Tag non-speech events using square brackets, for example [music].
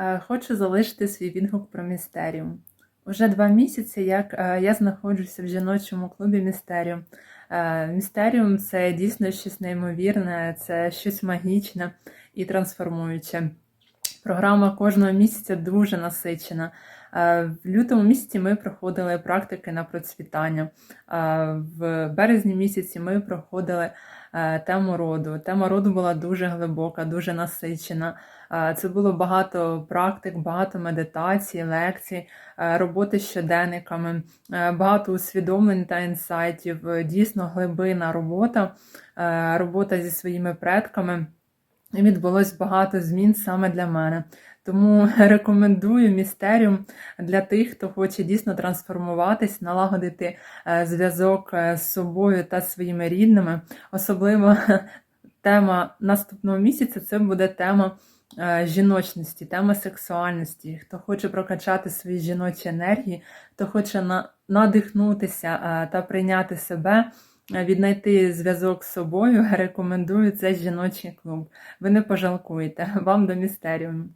Е, Хочу залишити свій відгук про містеріум. Уже два місяці, як е, я знаходжуся в жіночому клубі Містеріум. Е, Містеріум це дійсно щось неймовірне, це щось магічне і трансформуюче. Програма кожного місяця дуже насичена. Е, В лютому місяці ми проходили практики на процвітання. Е, В березні місяці ми проходили е, тему роду. Тема роду була дуже глибока, дуже насичена. Це було багато практик, багато медитацій, лекцій, роботи з щоденниками, багато усвідомлень та інсайтів. Дійсно глибина робота, робота зі своїми предками. Відбулось багато змін саме для мене. Тому [laughs] рекомендую містеріум для тих, хто хоче дійсно трансформуватись, налагодити е, зв'язок е, з собою та своїми рідними. Особливо [laughs] тема наступного місяця це буде тема е, жіночності, тема сексуальності. Хто хоче прокачати свої жіночі енергії, хто хоче на- надихнутися та прийняти себе. Віднайти зв'язок з собою [laughs] рекомендую цей жіночий клуб. Ви не пожалкуєте. Вам до містеріуму.